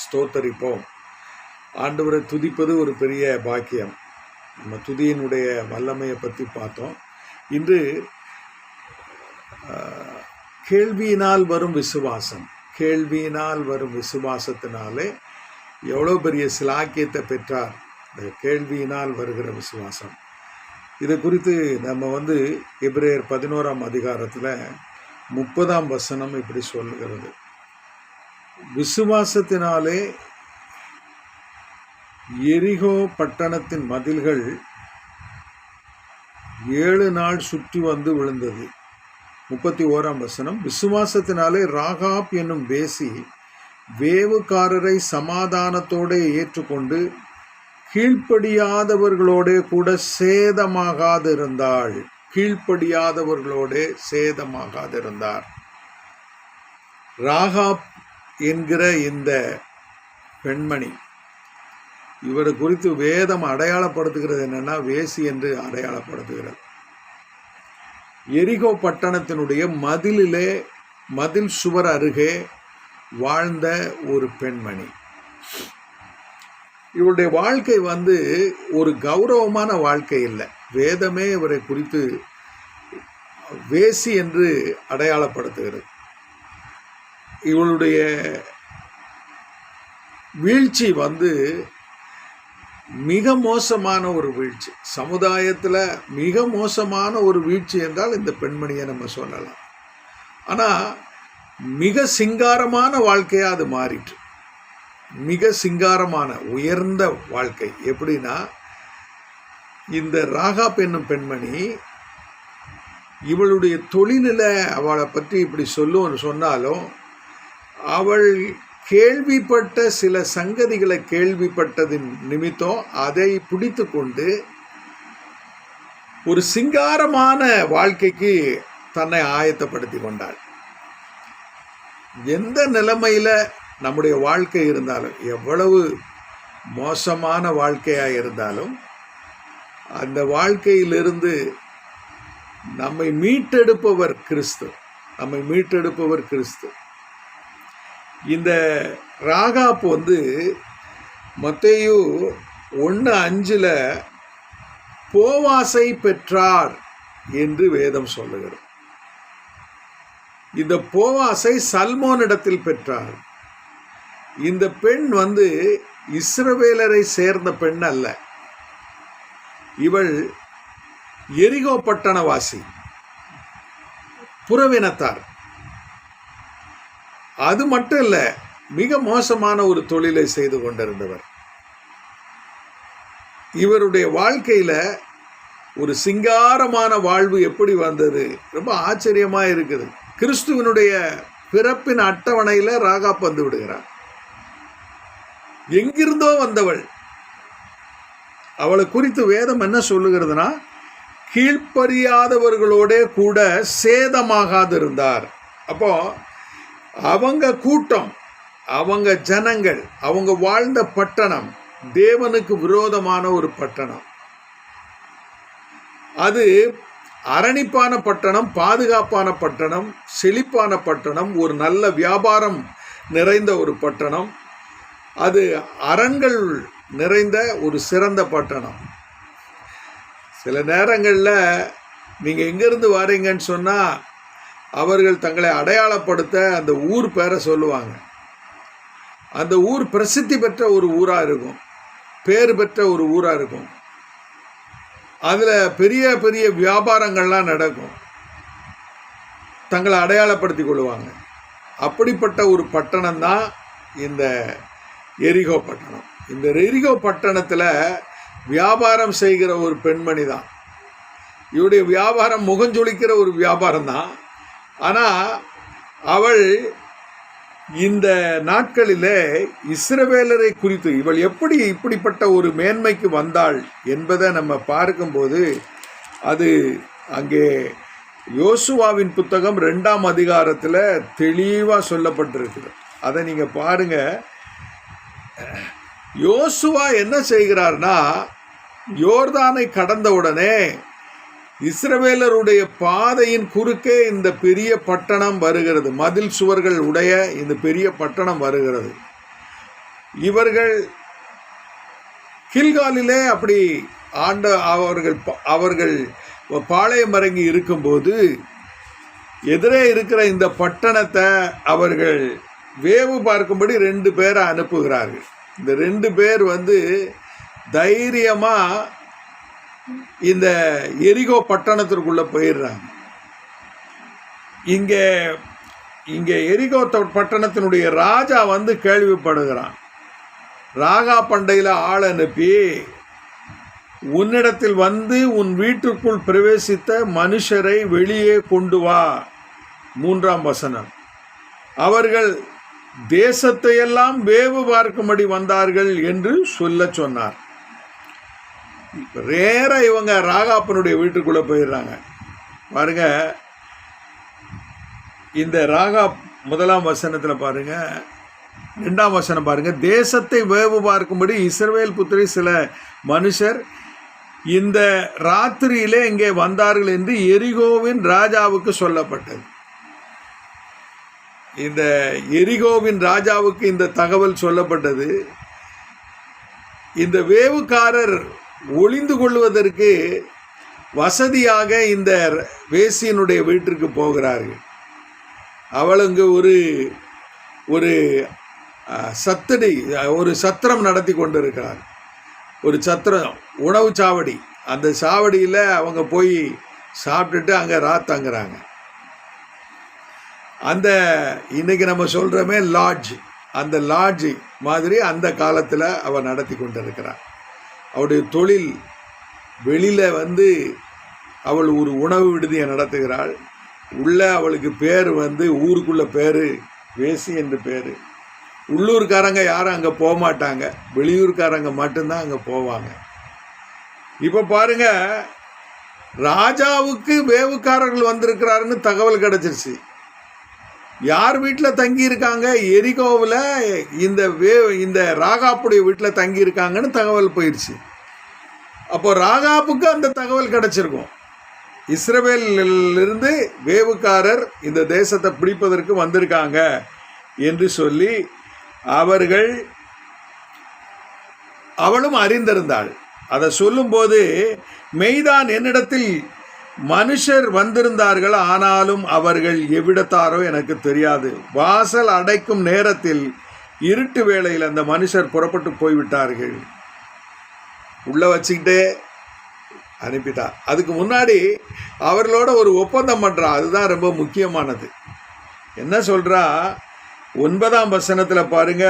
ஸ்தோத்தரிப்போம். ஆண்டவரை துதிப்பது ஒரு பெரிய பாக்கியம். நம்ம துதியினுடைய வல்லமையை பற்றி பார்த்தோம். இன்று கேள்வியினால் வரும் விசுவாசம். கேள்வியினால் வரும் விசுவாசத்தினாலே எவ்வளோ பெரிய சிலாக்கியத்தை பெற்றார். இந்த கேள்வியினால் வருகிற விசுவாசம். இது குறித்து நம்ம வந்து எப்ரேயர் பதினோராம் அதிகாரத்தில் முப்பதாம் வசனம் இப்படி சொல்லுகிறது. விசுவாசத்தினாலே எரிகோ பட்டணத்தின் மதில்கள் ஏழு நாள் சுற்றி வந்து விழுந்தது. முப்பத்தி ஓராம் வசனம். விசுவாசத்தினாலே ராகாப் என்னும் பேசி வேவுக்காரரை சமாதானத்தோடே ஏற்றுக்கொண்டு கீழ்ப்படியாதவர்களோடே கூட சேதமாகாதிருந்தாள். கீழ்ப்படியாதவர்களோடே சேதமாகாதிருந்தார். ராகாப் என்கிற இந்த பெண்மணி இவர் குறித்து வேதம் அடையாளப்படுத்துகிறது என்னன்னா வேசி என்று அடையாளப்படுத்துகிறது. எரிகோ பட்டணத்தினுடைய மதிலிலே மதில் சுவர் அருகே வாழ்ந்த ஒரு பெண்மணி. இவருடைய வாழ்க்கை வந்து ஒரு கௌரவமான வாழ்க்கை இல்லை. வேதமே இவரை குறித்து வேசி என்று அடையாளப்படுத்துகிறது. இவளுடைய வீழ்ச்சி வந்து மிக மோசமான ஒரு வீழ்ச்சி. சமுதாயத்தில் மிக மோசமான ஒரு வீழ்ச்சி என்றால் இந்த பெண்மணியை நம்ம சொல்லலாம். ஆனால் மிக சிங்காரமான வாழ்க்கையாக அது மாறிட்டு மிக சிங்காரமான உயர்ந்த வாழ்க்கை. எப்படின்னா இந்த ராகா என்னும் பெண்மணி இவளுடைய தொழிலில் அவளை பற்றி இப்படி சொல்லும் சொன்னாலும் அவள் கேள்விப்பட்ட சில சங்கதிகளை கேள்விப்பட்டதின் நிமித்தம் அதை பிடித்து கொண்டு ஒரு சிங்காரமான வாழ்க்கைக்கு தன்னை ஆயத்தப்படுத்தி கொண்டாள். எந்த நிலைமையில் நம்முடைய வாழ்க்கை இருந்தாலும் எவ்வளவு மோசமான வாழ்க்கையாக இருந்தாலும் அந்த வாழ்க்கையிலிருந்து நம்மை மீட்டெடுப்பவர் கிறிஸ்து. நம்மை மீட்டெடுப்பவர் கிறிஸ்து. இந்த ராகாப் வந்து மத்தையு ஒன்று அஞ்சில் போவாசை பெற்றார் என்று வேதம் சொல்லுகிறது. இந்த போவாசை சல்மோனிடத்தில் பெற்றார். இந்த பெண் வந்து இஸ்ரவேலரை சேர்ந்த பெண் அல்ல. இவள் எரிகோ பட்டணவாசி புறவினத்தார். அது மட்டும் இல்லை மிக மோசமான ஒரு தொழிலை செய்து கொண்டிருந்தவர். இவருடைய வாழ்க்கையில் ஒரு சிங்காரமான வாழ்வு எப்படி வந்தது? ரொம்ப ஆச்சரியமாக இருக்குது. கிறிஸ்துவனுடைய பிறப்பின் அட்டவணையில் ராகா பந்து விடுகிறார். எங்கிருந்தோ வந்தவள். அவளை குறித்து வேதம் என்ன சொல்லுகிறதுனா கீழ்ப்பறியாதவர்களோட கூட சேதமாகாதிருந்தார். அப்போ அவங்க கூட்டம் அவங்க ஜனங்கள் அவங்க வாழ்ந்த பட்டணம் தேவனுக்கு விரோதமான ஒரு பட்டணம். அது அரணிப்பான பட்டணம் பாதுகாப்பான பட்டணம் செழிப்பான பட்டணம் ஒரு நல்ல வியாபாரம் நிறைந்த ஒரு பட்டணம். அது அரண்கள் நிறைந்த ஒரு சிறந்த பட்டணம். சில நேரங்களில் நீங்கள் எங்கேருந்து வரீங்கன்னு சொன்னால் அவர்கள் தங்களை அடையாளப்படுத்த அந்த ஊர் பேரை சொல்லுவாங்க. அந்த ஊர் பிரசித்தி பெற்ற ஒரு ஊராக இருக்கும். பேர் பெற்ற ஒரு ஊராக இருக்கும். அதில் பெரிய பெரிய வியாபாரங்கள்லாம் நடக்கும். தங்களை அடையாளப்படுத்தி கொள்வாங்க. அப்படிப்பட்ட ஒரு பட்டணம் தான் இந்த எரிகோ பட்டணம். இந்த எரிகோ பட்டணத்தில் வியாபாரம் செய்கிற ஒரு பெண்மணி தான் இவருடைய வியாபாரம் முகஞ்சொலிக்கிற ஒரு வியாபாரம் தான் ஆனால் அவள் இந்த நாட்களிலே இஸ்ரவேலரை குறித்து இவள் எப்படி இப்படிப்பட்ட ஒரு மேன்மைக்கு வந்தாள் என்பதை நம்ம பார்க்கும்போது அது அங்கே யோசுவாவின் புத்தகம் ரெண்டாம் அதிகாரத்தில் தெளிவாக சொல்லப்பட்டிருக்குது. அதை நீங்கள் பாருங்க. யோசுவா என்ன செய்கிறார்னா யோர்தானை கடந்த உடனே இஸ்ரவேலருடைய பாதையின் குறுக்கே இந்த பெரிய பட்டணம் வருகிறது. மதில் சுவர்கள் உடைய இந்த பெரிய பட்டணம் வருகிறது. இவர்கள் கில்காலிலே அப்படி ஆண்ட அவர்கள் அவர்கள் பாளையம் இறங்கி இருக்கும்போது எதிரே இருக்கிற இந்த பட்டணத்தை அவர்கள் வேவு பார்க்கும்படி ரெண்டு பேரை அனுப்புகிறார்கள். இந்த ரெண்டு பேர் வந்து தைரியமாக இந்த எரிகோ பட்டணத்திற்குள்ளே போயிடுறாங்க. இங்கே இங்கே எரிகோ பட்டணத்தினுடைய ராஜா வந்து கேள்விப்படுகிறான். ராகா பண்டையில் ஆள் அனுப்பி உன்னிடத்தில் வந்து உன் வீட்டுக்குள் பிரவேசித்த மனுஷரை வெளியே கொண்டு வா. மூன்றாம் வசனம். அவர்கள் தேசத்தையெல்லாம் வேவு பார்க்கும்படி வந்தார்கள் என்று சொல்லச் சொன்னார். ரேராக இவங்க ராகாப்பனுடைய வீட்டுக்குள்ளே போயிடுறாங்க. பாருங்க. இந்த ராகா முதலாம் வசனத்தில் பாருங்க. ரெண்டாம் வசனம் பாருங்க. தேசத்தை வேவு பார்க்கும்படி இஸ்ரவேல் புத்திரி சில மனுஷர் இந்த ராத்திரியிலே இங்கே வந்தார்கள் என்று எரிகோவின் ராஜாவுக்கு சொல்லப்பட்டது. இந்த எரிகோவின் ராஜாவுக்கு இந்த தகவல் சொல்லப்பட்டது. இந்த வேவுக்காரர் ஒளிந்து கொள்வதற்கு வசதியாக இந்த வேசியனுடைய வீட்டிற்கு போகிறார்கள். அவளுங்க ஒரு ஒரு சத்தடி ஒரு சத்திரம் நடத்தி கொண்டிருக்கிறார் ஒரு சத்திரம் உணவு சாவடி. அந்த சாவடியில் அவங்க போய் சாப்பிட்டுட்டு அங்கே ராத்தங்குறாங்க அந்த இன்னைக்கு நம்ம சொல்கிறோமே லாட்ஜ். அந்த லாட்ஜ் மாதிரி அந்த காலத்தில் அவள் நடத்தி கொண்டிருக்கிறார் அவருடைய தொழில் வெளியில் வந்து அவள் ஒரு உணவு விடுதியை நடத்துகிறாள். உள்ளே அவளுக்கு பேர் வந்து ஊருக்குள்ள பேர் வேசி என்று பேர். உள்ளூர்காரங்க யாரும் அங்கே போக மாட்டாங்க. வெளியூர்காரங்க மட்டும்தான் அங்கே போவாங்க. இப்போ பாருங்க ராஜாவுக்கு வேவுக்காரர்கள் வந்திருக்கிறாருன்னு தகவல் கிடச்சிருச்சு. யார் வீட்டில் தங்கியிருக்காங்க? எரிகோவில் இந்த வே இந்த ராகாப்புடைய வீட்டில் தங்கியிருக்காங்கன்னு தகவல் போயிடுச்சு அப்போ ராகாப்புக்கு அந்த தகவல் கிடச்சிருக்கும். இஸ்ரவேலிலிருந்து வேவுக்காரர் இந்த தேசத்தை பிடிப்பதற்கு வந்திருக்காங்க என்று சொல்லி அவர்கள் அவளும் அறிந்திருந்தாள். அதை சொல்லும்போது மெய்தான் என்னிடத்தில் மனுஷர் வந்திருந்தார்கள் ஆனாலும் அவர்கள் எவ்விடத்தாரோ எனக்கு தெரியாது. வாசல் அடைக்கும் நேரத்தில் இருட்டு வேளையில் அந்த மனுஷர் புறப்பட்டு போய்விட்டார்கள். உள்ள வச்சுக்கிட்டே அனுப்பிட்டா. அதுக்கு முன்னாடி அவர்களோட ஒரு ஒப்பந்தம் பண்ணுறா அதுதான் ரொம்ப முக்கியமானது. என்ன சொல்கிறா ஒன்பதாம் வசனத்தில் பாருங்க.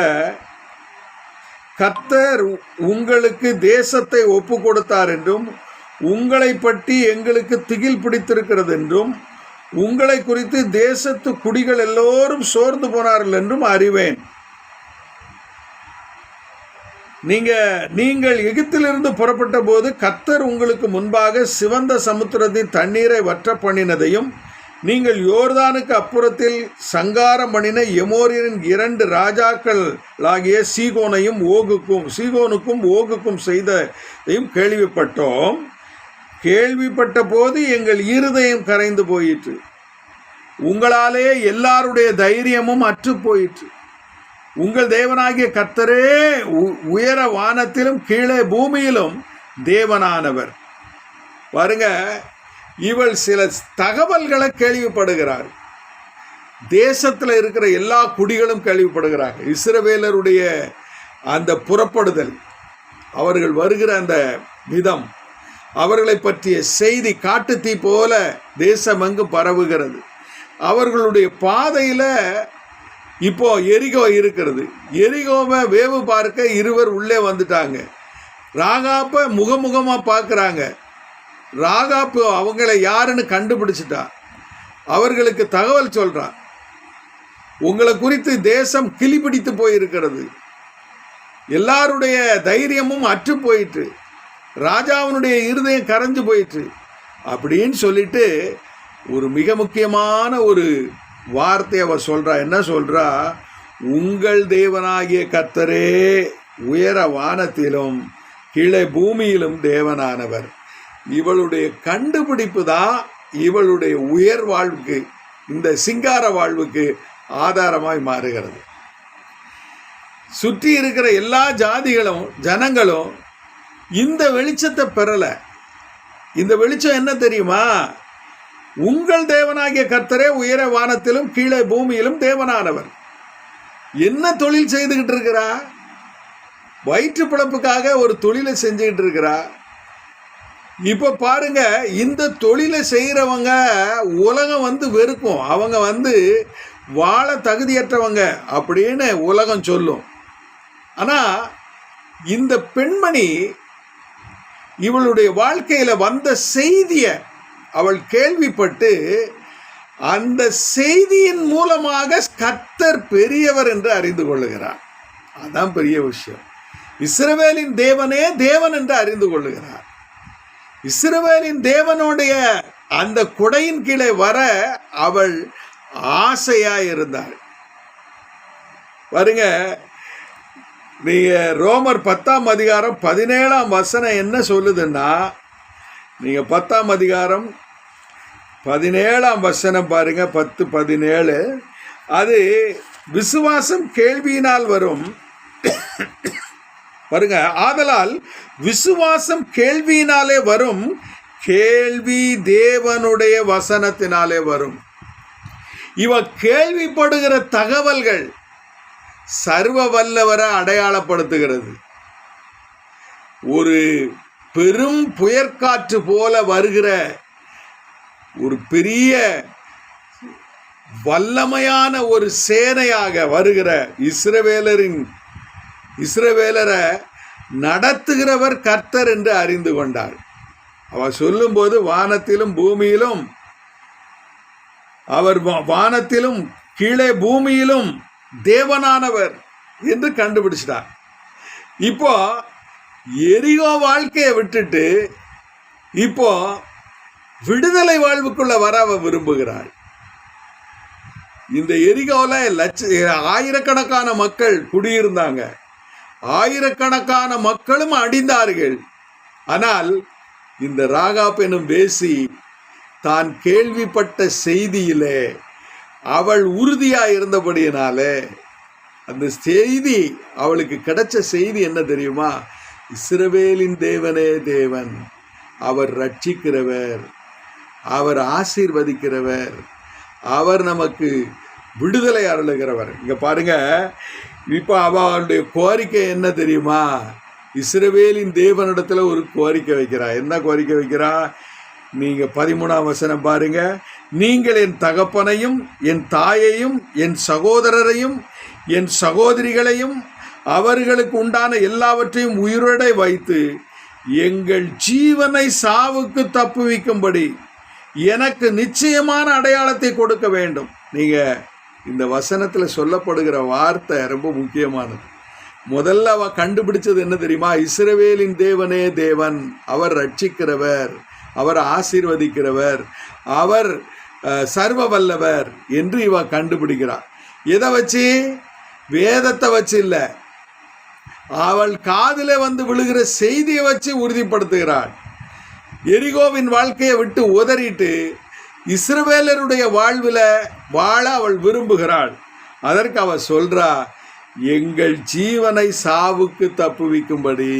கத்தர் உங்களுக்கு தேசத்தை ஒப்பு கொடுத்தார் என்றும் உங்களை பற்றி எங்களுக்கு திகில் பிடித்திருக்கிறது என்றும் உங்களை குறித்து தேசத்து குடிகள் எல்லோரும் சோர்ந்து போனார்கள் என்றும் அறிவேன். நீங்க நீங்கள் எகிப்திலிருந்து புறப்பட்ட போது கத்தர் உங்களுக்கு முன்பாக சிவந்த சமுத்திரத்தின் தண்ணீரை வற்ற பண்ணினதையும் நீங்கள் யோர்தானுக்கு அப்புறத்தில் சங்காரம் பண்ணின எமோரியரின் இரண்டு ராஜாக்களாகிய சீகோனையும் ஓகுக்கும் சீகோனுக்கும் ஓகுக்கும் செய்ததையும் கேள்விப்பட்டோம். கேள்விப்பட்ட போது எங்கள் இருதயம் கரைந்து போயிற்று. உங்களாலே எல்லாருடைய தைரியமும் அற்று போயிற்று. உங்கள் தேவனாகிய கர்த்தரே உ- உயர வானத்திலும் கீழே பூமியிலும் தேவனானவர். பாருங்க இவள் சில தகவல்களை கேள்விப்படுகிறார். தேசத்தில் இருக்கிற எல்லா குடிகளும் கேள்விப்படுகிறாங்க இஸ்ரவேலருடைய அந்த புறப்படுதல் அவர்கள் வருகிற அந்த விதம். அவர்களை பற்றிய செய்தி காட்டுத்தீ போல தேசமங்கு பரவுகிறது. அவர்களுடைய பாதையில் இப்போ எரிகோ இருக்கிறது. எரிகோவை வேவு பார்க்க இருவர் உள்ளே வந்துட்டாங்க. ராகாப்பை முகமுகமாக பார்க்குறாங்க. ராகாப்பு அவங்கள யாருன்னு கண்டுபிடிச்சிட்டா. அவர்களுக்கு தகவல் சொல்கிறான் உங்களை குறித்து தேசம் கிளிபிடித்து போயிருக்கிறது. எல்லாருடைய தைரியமும் அற்று போயிட்டு ராஜாவினுடைய இருதயம் கரைஞ்சு போயிற்று அப்படின்னு சொல்லிட்டு ஒரு மிக முக்கியமான ஒரு வார்த்தை அவர் சொல்கிறா என்ன சொல்கிறா உங்கள் தேவனாகிய கர்த்தரே உயர வானத்திலும் கீழே பூமியிலும் தேவனானவர். இவளுடைய கண்டுபிடிப்பு தான் இவளுடைய உயர் வாழ்வுக்கு இந்த சிங்கார வாழ்வுக்கு ஆதாரமாய் மாறுகிறது. சுற்றி இருக்கிற எல்லா ஜாதிகளும் ஜனங்களும் இந்த வெளிச்சத்தை பெறல. இந்த வெளிச்சம் என்ன தெரியுமா? உங்கள் தேவனாகிய கர்த்தரே உயர வானத்திலும் கீழே பூமியிலும் தேவனானவர். என்ன தொழில் செய்துகிட்டு இருக்கிறா? வயிற்று பிழப்புக்காக ஒரு தொழிலை செஞ்சுக்கிட்டு இருக்கிறா. இப்போ பாருங்க இந்த தொழிலை செய்கிறவங்க உலகம் வந்து வெறுக்கும். அவங்க வந்து வாழ தகுதியற்றவங்க அப்படின்னு உலகம் சொல்லும். ஆனால் இந்த பெண்மணி இவளுடைய வாழ்க்கையில் வந்த செய்தியை அவள் கேள்விப்பட்டு அந்த செய்தியின் மூலமாக கத்தர் பெரியவர் என்று அறிந்து கொள்ளுகிறார். அதான் பெரிய விஷயம். இஸ்ரவேலின் தேவனே தேவன் என்று அறிந்து கொள்ளுகிறார். இஸ்ரவேலின் தேவனுடைய அந்த குடையின் கீழே வர அவள் ஆசையா இருந்தாள் பாருங்க நீங்க ரோமர் பத்தாம் அதிகாரம் பதினேழாம் வசனம் என்ன சொல்லுதுன்னா நீங்க பத்தாம் அதிகாரம் பதினேழாம் வசனம் பாருங்க பத்து பதினேழு. அது விசுவாசம் கேள்வியினால் வரும். பாருங்க ஆதலால் விசுவாசம் கேள்வியினாலே வரும் கேள்வி தேவனுடைய வசனத்தினாலே வரும். இவ கேள்விப்படுகிற தகவல்கள் சர்வ வல்லவரை அடையாளப்படுத்துகிறது. ஒரு பெரும் புயற்காற்று போல வருகிற ஒரு பெரிய வல்லமையான ஒரு சேனையாக வருகிற இஸ்ரவேலரின் இஸ்ரவேலரை நடத்துகிறவர் கர்த்தர் என்று அறிந்து கொண்டாள் அவர் சொல்லும்போது வானத்திலும் பூமியிலும் அவர் வா- வானத்திலும் கீழே பூமியிலும் தேவனானவர் என்று கண்டுபிடிச்சிட்டார். இப்போ எரிகோ வாழ்க்கையை விட்டுட்டு இப்போ விடுதலை வாழ்வுக்குள்ள வர அவ விரும்புகிறாள். இந்த எரிகோல லட்ச ஆயிரக்கணக்கான மக்கள் குடியிருந்தாங்க. ஆயிரக்கணக்கான மக்களும் அடிந்தார்கள். ஆனால் இந்த ராகாப் எனும் வேசி தான் கேள்விப்பட்ட செய்தியிலே அவள் உறுதியா இருந்தபடியினாலே அந்த செய்தி அவளுக்கு கிடைச்ச செய்தி என்ன தெரியுமா? இஸ்ரவேலின் தேவனே தேவன் அவர் ரட்சிக்கிறவர் அவர் ஆசீர்வதிக்கிறவர் அவர் நமக்கு விடுதலை அருளுகிறவர். இங்க பாருங்க இப்போ அவளுடைய கோரிக்கை என்ன தெரியுமா? இஸ்ரவேலின் தேவனிடத்துல ஒரு கோரிக்கை வைக்கிறா. என்ன கோரிக்கை வைக்கிறா? நீங்க பதிமூணாம் வசனம் பாருங்க. நீங்கள் என் தகப்பனையும் என் தாயையும் என் சகோதரரையும் என் சகோதரிகளையும் அவர்களுக்கு உண்டான எல்லாவற்றையும் உயிரோட வைத்து எங்கள் ஜீவனை சாவுக்கு தப்புவிக்கும்படி எனக்கு நிச்சயமான அடையாளத்தை கொடுக்க வேண்டும். நீங்க இந்த வசனத்தில் சொல்லப்படுகிற வார்த்தை ரொம்ப முக்கியமானது. முதல்ல அவ கண்டுபிடிச்சது என்ன தெரியுமா? இஸ்ரவேலின் தேவனே தேவன் அவர் ரட்சிக்கிறவர். அவர் ஆசீர்வதிக்கிறவர். அவர் சர்வ வல்லவர் என்று இவ கண்டுபிடிக்கிறார் எதை வச்சு? வேதத்தை வச்சு இல்லை. அவள் காதில் வந்து விழுகிற செய்தியை வச்சு உறுதிப்படுத்துகிறாள். எரிகோவின் வாழ்க்கையை விட்டு உதறிட்டு இஸ்ரவேலருடைய வாழ்வில் வாழ அவள் விரும்புகிறாள். அதற்கு அவள் சொல்றா எங்கள் ஜீவனை சாவுக்கு தப்புவிக்கும்படி.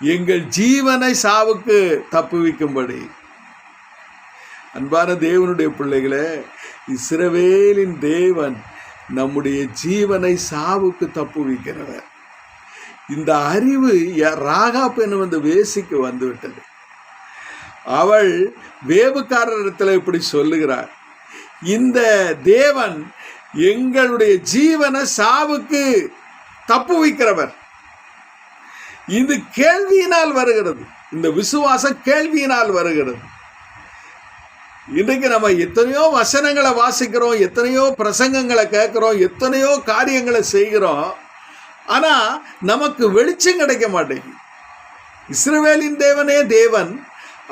எங்கள் ஜீவனை சாவுக்கு தப்புவிக்கும்படி அன்பான தேவனுடைய பிள்ளைகளே இஸ்ரவேலின் தேவன் நம்முடைய ஜீவனை சாவுக்கு தப்புவிக்கிறவர் இந்த அறிவு ய- ராகாப் என்னும் அந்த வேசிக்கு வந்துவிட்டது. அவள் வேவுக்காரரிடத்தில் இப்படி சொல்லுகிறார். இந்த தேவன் எங்களுடைய ஜீவனை சாவுக்கு தப்புவிக்கிறவர் இது கேள்வியினால் வருகிறது. இந்த விசுவாசம் கேள்வியினால் வருகிறது. இன்றைக்கு நம்ம எத்தனையோ வசனங்களை வாசிக்கிறோம் எத்தனையோ பிரசங்கங்களை கேட்குறோம் எத்தனையோ காரியங்களை செய்கிறோம். ஆனால் நமக்கு வெளிச்சம் கிடைக்க மாட்டேங்குது. இஸ்ரவேலின் தேவனே தேவன்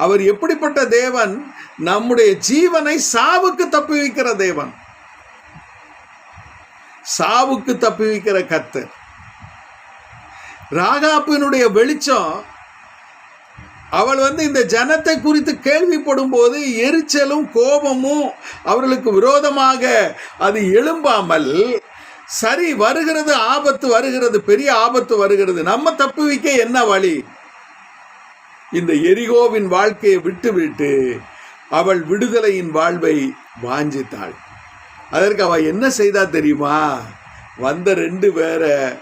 அவர் எப்படிப்பட்ட தேவன்? நம்முடைய ஜீவனை சாவுக்கு தப்பி வைக்கிற தேவன். சாவுக்கு தப்பி வைக்கிற கத்தர் ராகாப்பினுடைய வெளிச்சம் அவள் வந்து இந்த ஜனத்தை குறித்து கேள்விப்படும் போது எரிச்சலும் கோபமும் அவர்களுக்கு விரோதமாக அது எழும்பாமல் சரி வருகிறது ஆபத்து வருகிறது பெரிய ஆபத்து வருகிறது நம்ம தப்புவிக்க என்ன வழி? இந்த எரிகோவின் வாழ்க்கையை விட்டுவிட்டு அவள் விடுதலையின் வாழ்வை வாஞ்சித்தாள். அதற்கு அவள் என்ன செய்தா தெரியுமா? வந்த ரெண்டு பேரை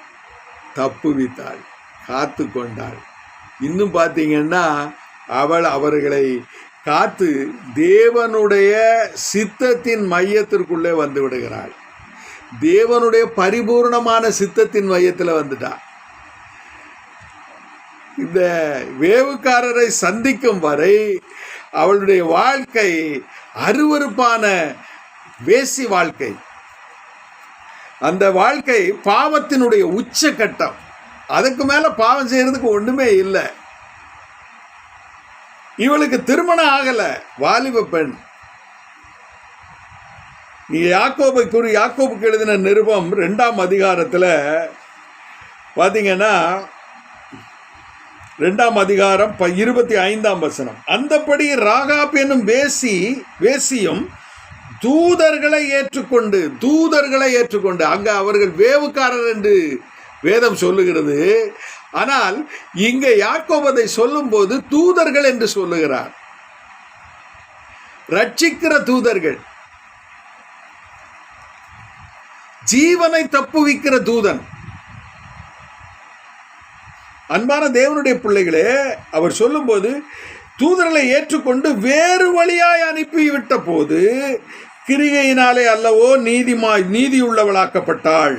தப்புவித்தாள் காத்து கொண்டாள் இன்னும் பார்த்தீங்கன்னா அவள் அவர்களை காத்து தேவனுடைய சித்தத்தின் மையத்திற்குள்ளே வந்து விடுகிறாள். தேவனுடைய பரிபூர்ணமான சித்தத்தின் மையத்தில் வந்துட்டா. இந்த வேவுக்காரரை சந்திக்கும் வரை அவளுடைய வாழ்க்கை அருவருப்பான வேசி வாழ்க்கை. அந்த வாழ்க்கை பாவத்தினுடைய உச்ச கட்டம் அதுக்கு மேல பாவம் செய்யறதுக்கு ஒண்ணுமே இல்லை. இவளுக்கு திருமணம் ஆகல வாலிப பெண். நீ யாக்கோபை குறி யாக்கோபுக்கு எழுதின நிருபம் ரெண்டாம் அதிகாரத்தில் பார்த்தீங்கன்னா ரெண்டாம் அதிகாரம் ப இருபத்தி ஐந்தாம் வசனம். அந்தப்படி ராகாப் என்னும் வேசி வேசியும் தூதர்களை ஏற்றுக்கொண்டு தூதர்களை ஏற்றுக்கொண்டு அங்க அவர்கள் வேவுக்காரர் என்று வேதம் சொல்லுகிறது. ஆனால் இங்க யாக்கோபதை சொல்லும்போது தூதர்கள் என்று சொல்லுகிறார். ரட்சிக்கிற தூதர்கள். ஜீவனை தப்புவிக்கிற தூதன். அன்பான தேவனுடைய பிள்ளைகளே அவர் சொல்லும்போது தூதர்களை ஏற்றுக்கொண்டு வேறு வழியாய் அனுப்பிவிட்ட போது கிரிகையினாலே அல்லவோ நீதிமாய் நீதியுள்ளவளாக்கப்பட்டாள்.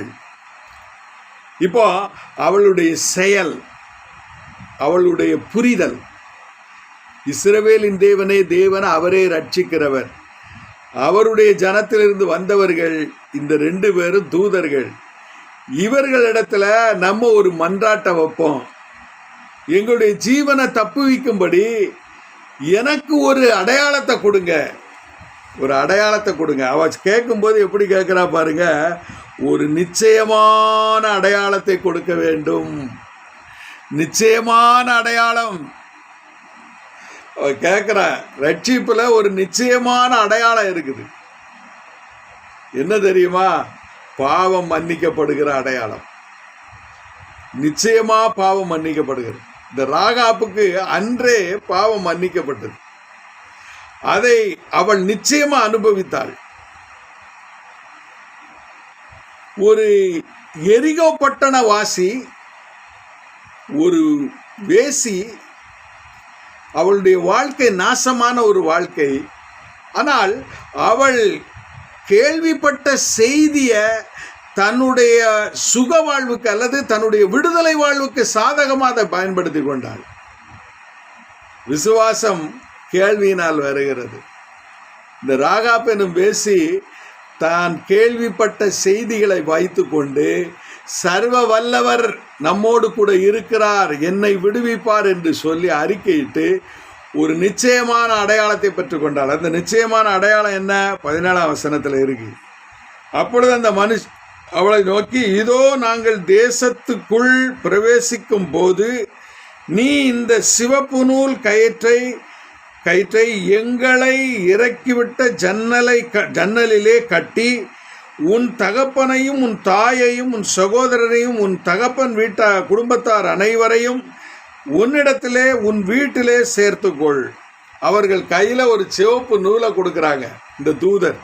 இப்போ அவளுடைய செயல் அவளுடைய புரிதல். இஸ்ரவேலின் தேவனே தேவன் அவரே ரட்சிக்கிறவர். அவருடைய ஜனத்திலிருந்து வந்தவர்கள் இந்த ரெண்டு பேரும் தூதர்கள். இவர்களிடத்துல நம்ம ஒரு மன்றாட்டை வைப்போம். எங்களுடைய ஜீவனை தப்புவிக்கும்படி எனக்கு ஒரு அடையாளத்தை கொடுங்க. ஒரு அடையாளத்தை கொடுங்க. அவ கேட்கும்போது எப்படி கேட்குறா பாருங்க. ஒரு நிச்சயமான அடையாளத்தை கொடுக்க வேண்டும். நிச்சயமான அடையாளம். அவ கேட்குறா ஒரு நிச்சயமான அடையாளம் இருக்குது. என்ன தெரியுமா? பாவம் மன்னிக்கப்படுகிற அடையாளம். நிச்சயமாக பாவம் மன்னிக்கப்படுகிறது. இந்த ராகாப்புக்கு அன்றே பாவம் மன்னிக்கப்பட்டது. அதை அவள் நிச்சயமா அனுபவித்தாள். ஒரு எரிகோ பட்டண வாசி ஒரு வேசி அவளுடைய வாழ்க்கை நாசமான ஒரு வாழ்க்கை. ஆனால் அவள் கேள்விப்பட்ட செய்தியை தன்னுடைய சுக வாழ்வுக்கு அல்லது தன்னுடைய விடுதலை வாழ்வுக்கு சாதகமாக அதை பயன்படுத்தி கொண்டாள். விசுவாசம் கேள்வியினால் வருகிறது. இந்த ராகாப் எனும் பேசி தான் கேள்விப்பட்ட செய்திகளை வைத்துக்கொண்டு சர்வ வல்லவர் நம்மோடு கூட இருக்கிறார் என்னை விடுவிப்பார் என்று சொல்லி அறிக்கையிட்டு ஒரு நிச்சயமான அடையாளத்தை பெற்றுக்கொண்டாள் அந்த நிச்சயமான அடையாளம் என்ன? பதினேழாம் வசனத்தில் இருக்கு. அப்பொழுது அந்த மனுஷ் அவளை நோக்கி இதோ நாங்கள் தேசத்துக்குள் பிரவேசிக்கும் போது நீ இந்த சிவப்பு நூல் கயிற்றை கயிற்றை எங்களை இறக்கிவிட்ட ஜன்னலை க ஜன்னலிலே கட்டி உன் தகப்பனையும் உன் தாயையும் உன் சகோதரரையும் உன் தகப்பன் வீட்டா குடும்பத்தார் அனைவரையும் உன்னிடத்திலே உன் வீட்டிலே சேர்த்துக்கொள். அவர்கள் கையில் ஒரு சிவப்பு நூலை கொடுக்குறாங்க இந்த தூதர்.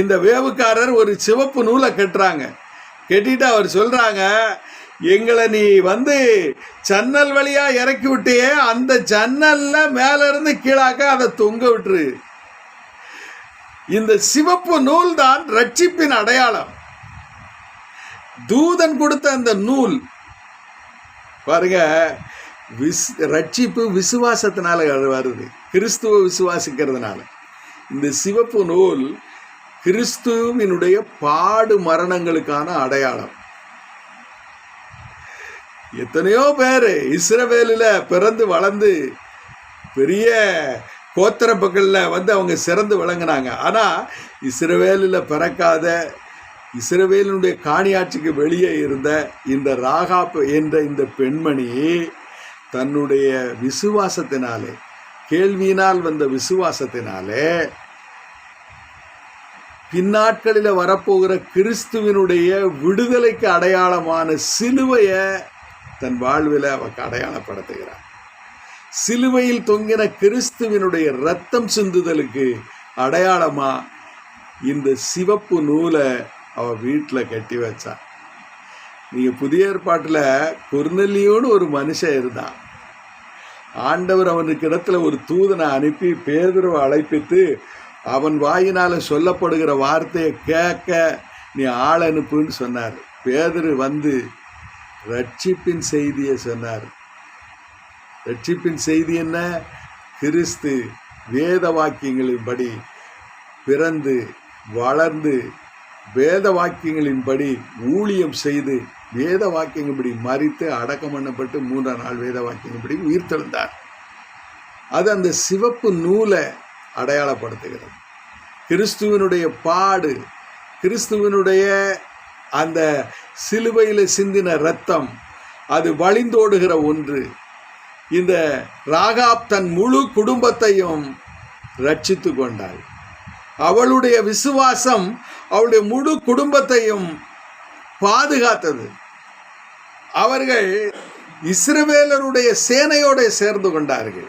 இந்த வேவுக்காரர் ஒரு சிவப்பு நூலை கட்டுறாங்க. கட்டிட்டு அவர் சொல்கிறாங்க எங்களை நீ வந்து ஜன்னல் வழியா இறக்கி விட்டியே அந்த ஜன்னல்ல மேல இருந்து கீழாக்க அதை தொங்க விட்டுரு. இந்த சிவப்பு நூல் தான் ரட்சிப்பின் அடையாளம். தூதன் கொடுத்த அந்த நூல் பாருங்க விஸ் ரட்சிப்பு விசுவாசத்தினால வருது. கிறிஸ்துவ விசுவாசிக்கிறதுனால. இந்த சிவப்பு நூல் கிறிஸ்துவினுடைய பாடு மரணங்களுக்கான அடையாளம். எத்தனையோ பேர் இஸ்ரவேலில் பிறந்து வளர்ந்து பெரிய கோத்திரப்புகளில் வந்து அவங்க சிறந்து விளங்கினாங்க. ஆனால் இஸ்ரவேலில் பிறக்காத இஸ்ரவேலினுடைய காணியாட்சிக்கு வெளியே இருந்த இந்த ராகாப் என்ற இந்த பெண்மணி தன்னுடைய விசுவாசத்தினாலே கேள்வியினால் வந்த விசுவாசத்தினாலே பின்னாட்களில் வரப்போகிற கிறிஸ்துவினுடைய விடுதலைக்கு அடையாளமான சிலுவையை தன் வாழ்வில் அவக்கு அடையாளப்படுத்துகிறார் சிலுவையில் தொங்கின கிறிஸ்துவினுடைய ரத்தம் சிந்துதலுக்கு அடையாளமா இந்த சிவப்பு நூலை அவ வீட்டில் கட்டி வச்சா. நீங்க புதிய ஏற்பாட்டில் கொர்நெல்லியோன்னு ஒரு மனுஷன் இருந்தான். ஆண்டவர் அவனுக்கு இடத்துல ஒரு தூதனை அனுப்பி பேதுருவை அழைப்பித்து அவன் வாயினால் சொல்லப்படுகிற வார்த்தையை கேட்க நீ ஆள் அனுப்புன்னு சொன்னார். பேதுரு வந்து ரட்சிப்பின் செய்தியை சொன்னார். ரட்சிப்பின் செய்தி என்ன? கிறிஸ்து வேத வாக்கியங்களின்படி பிறந்து வளர்ந்து வேத வாக்கியங்களின்படி ஊழியம் செய்து வேத வாக்கியங்களின்படி மறித்து அடக்கம் பண்ணப்பட்டு மூன்றாம் நாள் வேத வாக்கியங்களின்படி உயிர்த்தெழுந்தார். அது அந்த சிவப்பு நூலை அடையாளப்படுத்துகிறது. கிறிஸ்துவனுடைய பாடு கிறிஸ்துவனுடைய அந்த சிலுவையில் சிந்தின ரத்தம் அது வழிந்தோடுகிற ஒன்று. இந்த ராகாப் தன் முழு குடும்பத்தையும் ரட்சித்து கொண்டாள். அவளுடைய விசுவாசம் அவளுடைய முழு குடும்பத்தையும் பாதுகாத்தது. அவர்கள் இஸ்ரவேலருடைய சேனையோட சேர்ந்து கொண்டார்கள்.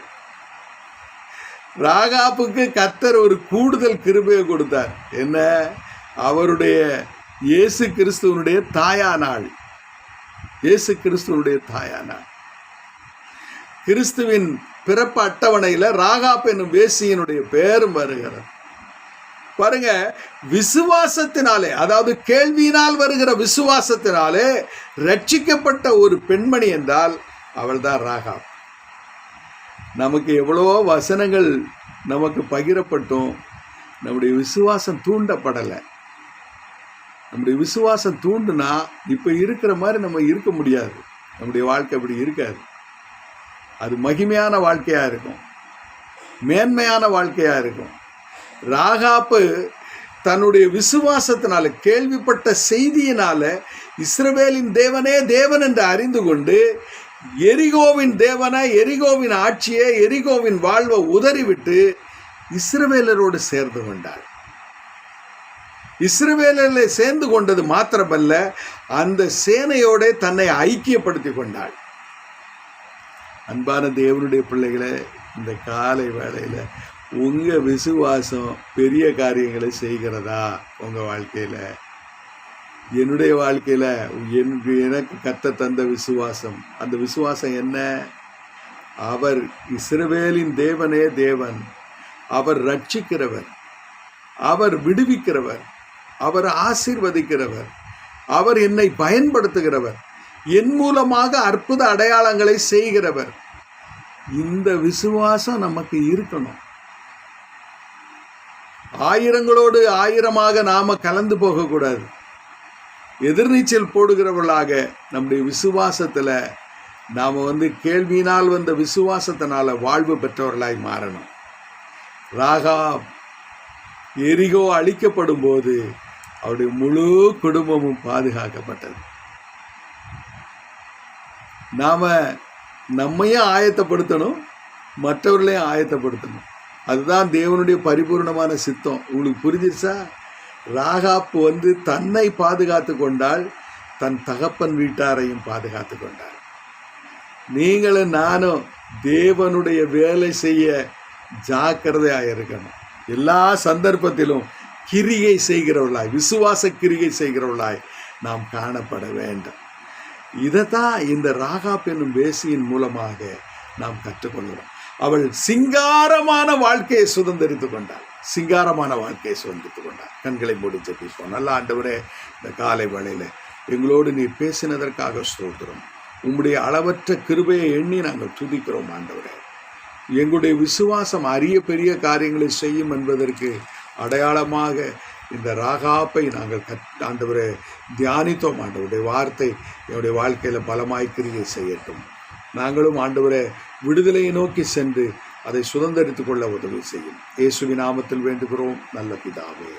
ராகாப்புக்கு கத்தர் ஒரு கூடுதல் கிருபையை கொடுத்தார். என்ன? அவருடைய இயேசு கிறிஸ்துவனுடைய தாயானாள். இயேசு கிறிஸ்துவனுடைய தாயானாள். கிறிஸ்துவின் பிறப்பு அட்டவணையில் ராகாப் என்னும் வேசியினுடைய பெயரும் வருகிறது. பாருங்க விசுவாசத்தினாலே அதாவது கேள்வியினால் வருகிற விசுவாசத்தினாலே ரட்சிக்கப்பட்ட ஒரு பெண்மணி என்றால் அவள்தான் ராகா நமக்கு எவ்வளவோ வசனங்கள் நமக்கு பகிரப்பட்டும். நம்முடைய விசுவாசம் தூண்டப்படலை. நம்முடைய விசுவாசம் தூண்டுனா இப்போ இருக்கிற மாதிரி நம்ம இருக்க முடியாது. நம்முடைய வாழ்க்கை அப்படி இருக்காது. அது மகிமையான வாழ்க்கையாக இருக்கும். மேன்மையான வாழ்க்கையாக இருக்கும். ராகாப்பு தன்னுடைய விசுவாசத்தினால கேள்விப்பட்ட செய்தியினால இஸ்ரவேலின் தேவனே தேவன் என்று அறிந்து கொண்டு எரிகோவின் தேவனை எரிகோவின் ஆட்சியை எரிகோவின் வாழ்வை உதறிவிட்டு இஸ்ரவேலரோடு சேர்ந்து கொண்டாள் இஸ்ரவேலில் சேர்ந்து கொண்டது மாத்திரமல்ல அந்த சேனையோட தன்னை ஐக்கியப்படுத்தி கொண்டாள். அன்பான தேவனுடைய பிள்ளைகளை இந்த காலை வேளையில் உங்கள் விசுவாசம் பெரிய காரியங்களை செய்கிறதா உங்கள் வாழ்க்கையில்? என்னுடைய வாழ்க்கையில் என் எனக்கு கத்த தந்த விசுவாசம். அந்த விசுவாசம் என்ன? அவர் இஸ்ரவேலின் தேவனே தேவன். அவர் ரட்சிக்கிறவர். அவர் விடுவிக்கிறவர். அவர் ஆசீர்வதிக்கிறவர். அவர் என்னை பயன்படுத்துகிறவர். என் மூலமாக அற்புத அடையாளங்களை செய்கிறவர். இந்த விசுவாசம் நமக்கு இருக்கணும். ஆயிரங்களோடு ஆயிரமாக நாம கலந்து போகக்கூடாது. எதிர்நீச்சல் போடுகிறவர்களாக நம்முடைய விசுவாசத்தில் நாம் வந்து கேள்வியினால் வந்த விசுவாசத்தினால வாழ்வு பெற்றவர்களாய் மாறணும். ராகா எரிகோ அழிக்கப்படும் போது அவருடைய முழு குடும்பமும் பாதுகாக்கப்பட்டது. நாம் நம்மையும் ஆயத்தப்படுத்தணும் மற்றவர்களையும் ஆயத்தப்படுத்தணும். அதுதான் தேவனுடைய பரிபூர்ணமான சித்தம். உங்களுக்கு புரிஞ்சிருச்சா? ராகாப்பு வந்து தன்னை பாதுகாத்து கொண்டால் தன் தகப்பன் வீட்டாரையும் பாதுகாத்து கொண்டாள் நீங்களும் நானும் தேவனுடைய வேலை செய்ய ஜாக்கிரதையாக இருக்கணும். எல்லா சந்தர்ப்பத்திலும் கிரிகை செய்கிறவளாய் விசுவாச கிரிகை செய்கிறவளாய் நாம் காணப்பட வேண்டும். இதைத்தான் இந்த ராகாப் என்னும் வேசியின் மூலமாக நாம் கற்றுக்கொள்கிறோம். அவள் சிங்காரமான வாழ்க்கையை சுதந்திரித்து கொண்டாள். சிங்காரமான வாழ்க்கையை சுதந்திரித்து கொண்டாள். கண்களை மூடி ஜெபிப்போம். நல்ல ஆண்டவரே இந்த காலை வேளையில் எங்களோடு நீ பேசினதற்காக ஸ்தோத்திரம். உம்முடைய அளவற்ற கிருபையை எண்ணி நாங்கள் துதிக்கிறோம் ஆண்டவரே. எங்களுடைய விசுவாசம் அரிய பெரிய காரியங்களை செய்யும் என்பதற்கு அடையாளமாக இந்த ராகாப்பை நாங்கள் கட் ஆண்டவரை தியானித்தோம். ஆண்டவருடைய வார்த்தை என்னுடைய வாழ்க்கையில் பலமாய் கிரியை செய்யட்டும். நாங்களும் ஆண்டவரை விடுதலையை நோக்கி சென்று அதை சுதந்திரித்துக் கொள்ள உதவி செய்யும். இயேசுவின் நாமத்தில் வேண்டுகிறோம். நல்ல பிதாவே.